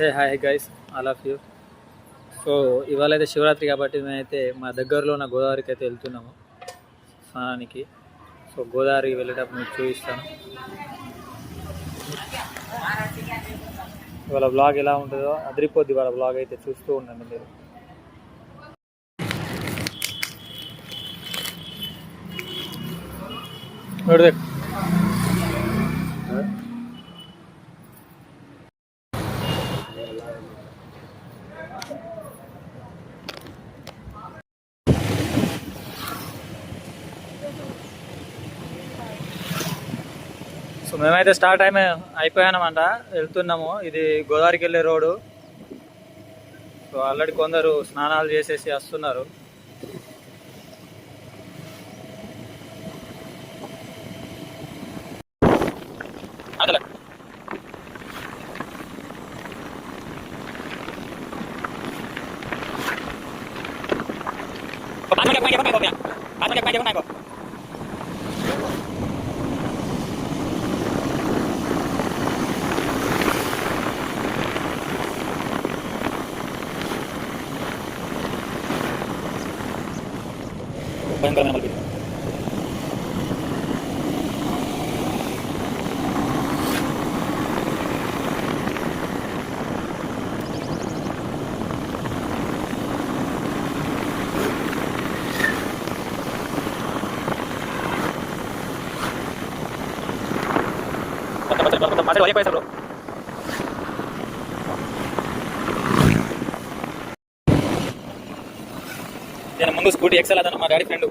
hey hi guys all of you so ఇవాళ అయితే శివరాత్రి కాబట్టి మేమైతే మా దగ్గరలో ఉన్న గోదావరికి అయితే వెళ్తున్నాము స్నానానికి సో గోదావరి వెళ్ళేటప్పుడు మీకు చూపిస్తాను ఇవాళ బ్లాగ్ ఎలా ఉంటుందో అదిరిపోద్ది ఇవాళ బ్లాగ్ అయితే చూస్తూ ఉండండి మీరు ನೋಡ್ಬೇಕು మేమైతే స్టార్ట్ అయిపోయి అయిపోయానమాట. వెళ్తున్నాము. ఇది గోదావరికి వెళ్ళే రోడ్డు. సో ఆల్రెడీ కొందరు స్నానాలు చేసేసి వస్తున్నారు. భయంకరమైన మలుపు ఇది. కొత్త పచ్చడి ముందు స్కూటీ ఎక్సెల్ అతను మా డాడీ ఫ్రెండ్.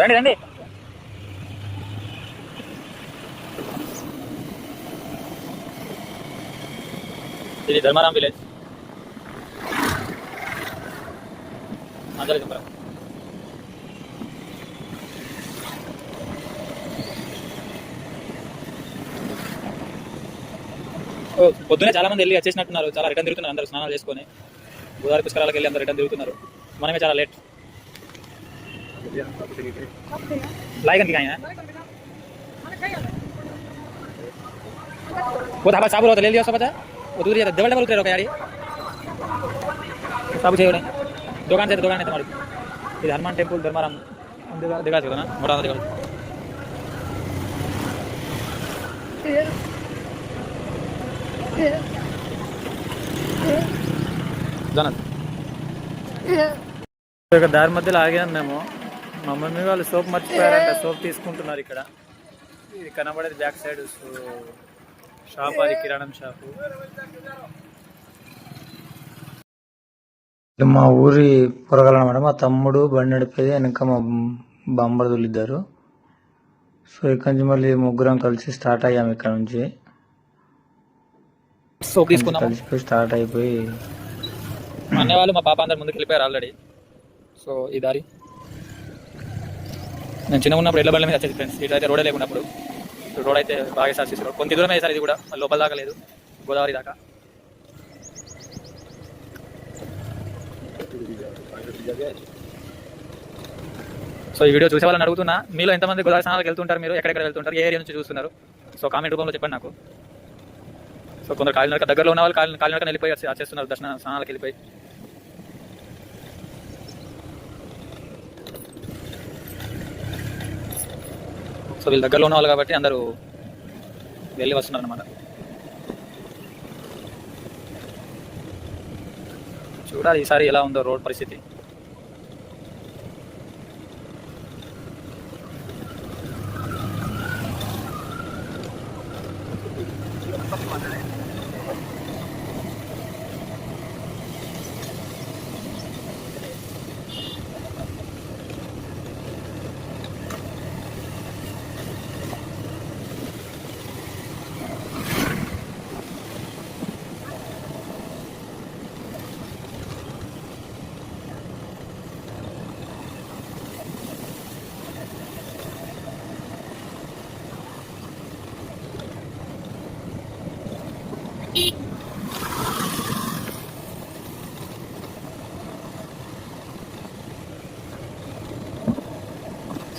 రండి రండి. ఇది ధర్మారాం విలేజ్ అందరూ చెప్పరా? ఓ, పొద్దునే చాలా మంది వెళ్ళి వచ్చేసినట్టున్నారు. చాలా రిటర్న్ తిరుగుతున్నారు అందరూ స్నానాలు చేసుకొని. గోదావరి పుష్కరాలకు వెళ్ళి అందరూ రిటర్న్ తిరుగుతున్నారు మనమే చాలా లేట్ लाएगा नहीं है वो धाबा साबुर होता ले लिया सब बता वो दूर जाता डबल डबल उतरे रोका यार ये सब चाहिए नहीं दुकान से दुकान है तुम्हारी ఇది హనుమాన్ టెంపుల్ ధర్మారాం దిగా దిగాచ్చు కదా మూడు వందల దిగాలి జనత్ ఇక దారి మధ్యలో ఆగాము మేము. మా మమ్మీ వాళ్ళు సోప్ మర్చిపోయారంట సోప్ తీసుకుంటున్నారు ఇక్కడ. ఇది కనబడేది బ్యాక్ సైడ్ షాప్ అది కిరాణం షాపు. మా ఊరి పొరగాలన్నమాట మా తమ్ముడు బండి నడిపేది వెనక మా బాంబర్దులు ఇద్దరు సో ఇక్కడ నుంచి మళ్ళీ ముగ్గురం కలిసి స్టార్ట్ అయ్యాము ఇక్కడ నుంచి. కలిసిపోయి స్టార్ట్ అయిపోయి మా అన్నయ్య వాళ్ళు మా పాప అందరు ముందుకు వెళ్ళిపోయారు ఆల్రెడీ సో ఈ దారి. నేను చిన్నగా ఉన్నప్పుడు ఎడ్ల బండ్ల మీద వచ్చేది ఫ్రెండ్స్ ఇటు అయితే రోడే లేకున్నప్పుడు. రోడ్ అయితే బాగా సార్ చేసారు కొంత దూరం వేసారు ఇది కూడా లోపల దాకా లేదు. గోదావరి దాకా. సో ఈ వీడియో చూసే వాళ్ళని అడుగుతున్నా మీలో ఎంతమంది గోదావరి స్నానాలకు వెళ్తుంటారు మీరు? ఎక్కడెక్కడ వెళ్తుంటారు? ఏ ఏరియా నుంచి చూస్తున్నారు? సో కామెంట్ రూపంలో చెప్పండి నాకు. సో కొందరు కాలినడక దగ్గరలో ఉన్న వాళ్ళు కాలి కాలినడక వెళ్ళిపోయి వచ్చేస్తున్నారు దర్శన స్నానాలకు వెళ్ళిపోయి. సో వీళ్ళ దగ్గరలో ఉన్న వాళ్ళు కాబట్టి అందరూ వెళ్ళి వస్తున్నారు అనమాట చూడాలి ఈసారి ఎలా ఉందో రోడ్ పరిస్థితి.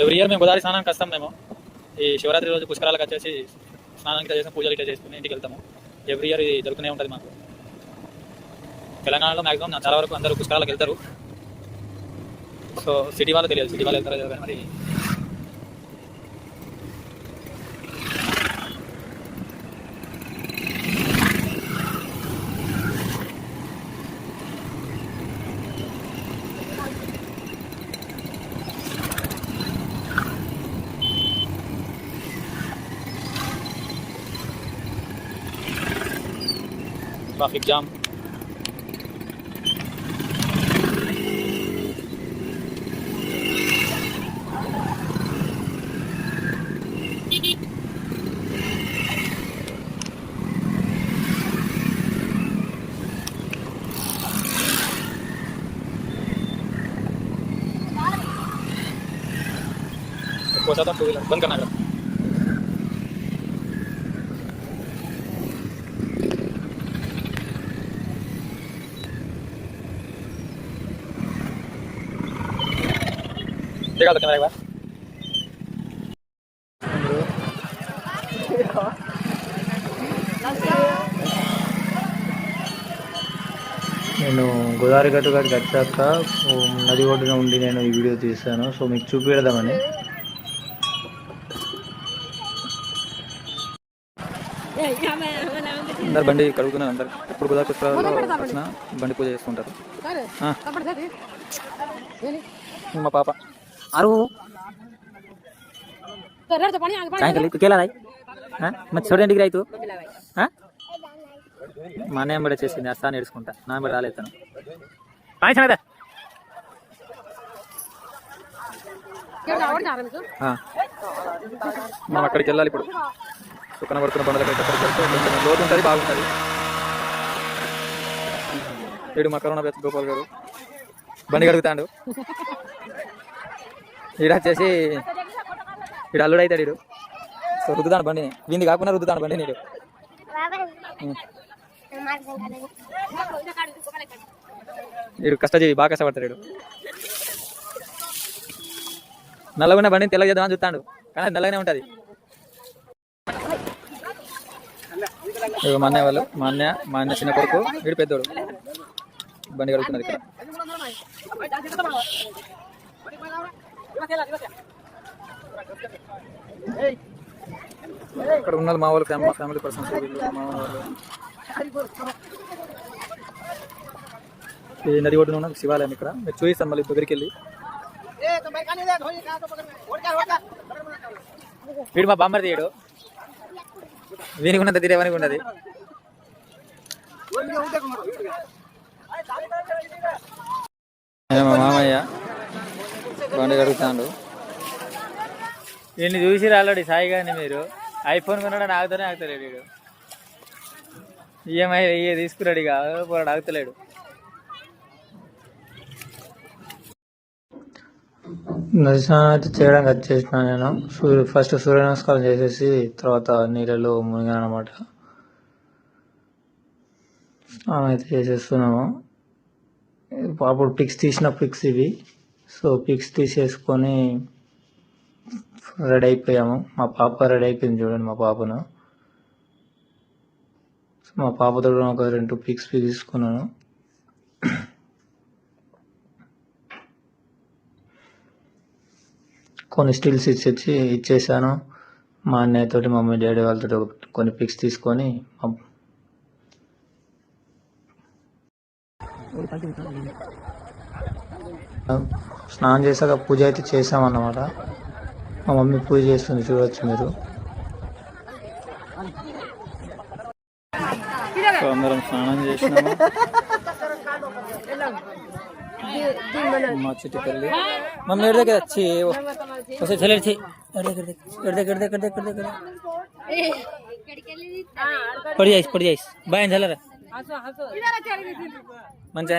ఎవ్రీ ఇయర్ మేము గోదావరి స్నానానికి వస్తాం మేము. ఈ శివరాత్రి రోజు పుష్కరాలకు వచ్చేసి స్నానానికి చేసిన పూజలు ఇట్లా చేసుకుని ఇంటికి వెళ్తాము. ఎవ్రీ ఇయర్ ఇది జరుగుతూనే ఉంటుంది మాకు. తెలంగాణలో మ్యాక్సిమం చాలా వరకు అందరూ పుష్కరాలకు వెళ్తారు. సో సిటీ వాళ్ళు తెలియదు. సిటీ వాళ్ళు వెళ్తారు మరి traffic jam. Kuasa tak boleh, bangkan agak. देखा तो कैमरा एक बार నేను గోదావరి గట్టు గడికి వచ్చాక ఓ నది ఒడ్డున ఉండి నేను ఈ వీడియో తీశాను సో మీకు చూపించదామని అందరు బండి కడుగుతున్నారు అందరు ఎప్పుడు గోదావరి పుష్కరాల్లో వచ్చినా బండి పూజ చేసుకుంటారు ఆ, మా పాప अरु काय केलं केला नाही हा? मग छोट्या डिग्री आहे तू हा మా అన్నయ్య కూడా చేసింది అస్తా నేర్చుకుంటా నా కూడా రాలేదు తను కానీ సంగతే ఆ. మనం అక్కడికి వెళ్ళాలి ఇప్పుడు సుఖన పడుతున్న బండ్ల దగ్గరికి అక్కడికి వెళ్తే కొంచెం లోతు ఉంటుంది బాగుంటుంది వీడు మా కరోనా బ్యాచ్ గోపాల్ గారు బండి కడుగుతాడు ఈడ వచ్చేసి ఈడ అల్లుడు అవుతాడు ఈడు. సో రుద్దుతాను బండిని. వీంది కాకుండా రుద్దుతాను బండి నీడు వీడు కష్టజీవి బాగా కష్టపడతాడు వీడు నల్లగున్న బండిని తెల్లగా చేద్దామని చూస్తాడు. కానీ నల్లగానే ఉంటుంది. మా అన్నయ్య వాళ్ళు మా అన్నయ్య మా అన్న చిన్న కొడుకు వీడు పెద్దోడు. బండి కడుగుతున్నారు ఇక్కడ. ఇక్కడ ఉన్నది మా వాళ్ళు ఫ్యామిలీ ఫ్యామిలీ పర్సన్స్ మా వాళ్ళు ఈ నది ఒడ్డున ఉన్న శివాలయం ఇక్కడ. మీరు చూపిస్తాను మళ్ళీ దగ్గరికి వెళ్ళి వీడు మా బామ్మర్ తీయడు వీనికి ఉన్నది తీరేవానికి ఉన్నది? మామయ్య. బండి కడుగుతాడు. వీడిని చూసి రాలేడు సాయి గారిని మీరు. ఐఫోన్ కొన్నాడు ఆగుతానే ఆగుతలేడు వీడు. ఈఎంఐ ఇయ్య తీసుకురాడు ఇక. పోరాడు ఆగుతలేడు. స్నానం అయితే చేయడానికి వచ్చేసిన నేను. సూర్య ఫస్ట్ సూర్య నమస్కారం చేసేసి తర్వాత నీళ్ళలో మునిగాను అనమాట స్నానం అయితే చేసేస్తున్నాము. అప్పుడు పిక్స్ తీసిన పిక్స్ ఇవి. సో పిక్స్ తీసేసుకొని రెడీ అయిపోయాము. మా పాప రెడీ అయిపోయింది చూడండి మా పాపను. సో మా పాపతో ఒక రెండు పిక్స్ తీసుకున్నాను. కొన్ని స్టిల్స్ ఇచ్చి ఇచ్చేసాను. మా అన్నయ్య తోటి మమ్మీ డాడీ వాళ్ళతో కొన్ని పిక్స్ తీసుకొని మా- స్నానం చేశాక పూజ అయితే చేసామన్నమాట మా మమ్మీ పూజ చేస్తుంది చూడవచ్చు మీరు. సో అందరం స్నానం చేసినాము? మా చిట్టి తల్లి మమ్మీ ఎడ దగ్గర వచ్చి వస్తే చెల్లి ఎడదే ఎడదే ఎడదే ఎడదే ఎడదే పడి చేసి పడి చేసి బాగా చల్లరా. మంచిగా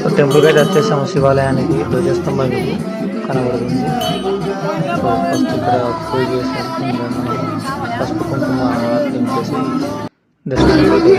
సో టెంపుల్కి అయితే వచ్చేసాము శివాలయానికి ధ్వజస్తంభం కనబడుతుంది. సో ఫస్ట్ ఇక్కడ పూజ చేసి పసుపు కుంకుమ దర్శనం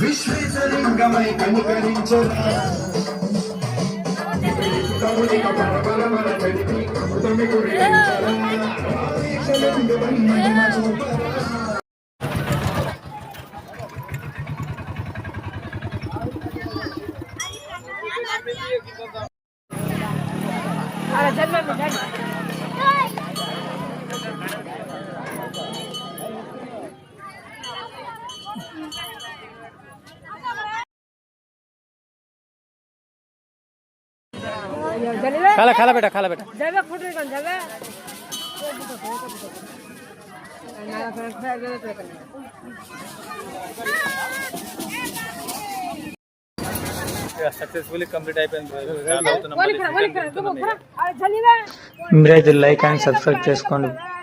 విశ్వేశలింగమై కనికరించరా తమునిక పరపరమల కలిపి అమృతమి కురిపించరా ఆవేశలందు మహిమ చూపరా खाला खाला बेटा खाला बेटा సక్సెస్ఫుల్లీ కంప్లీట్ అయిపోయింది మీరైతే లైక్ అండ్ సబ్స్క్రైబ్ చేసుకోండి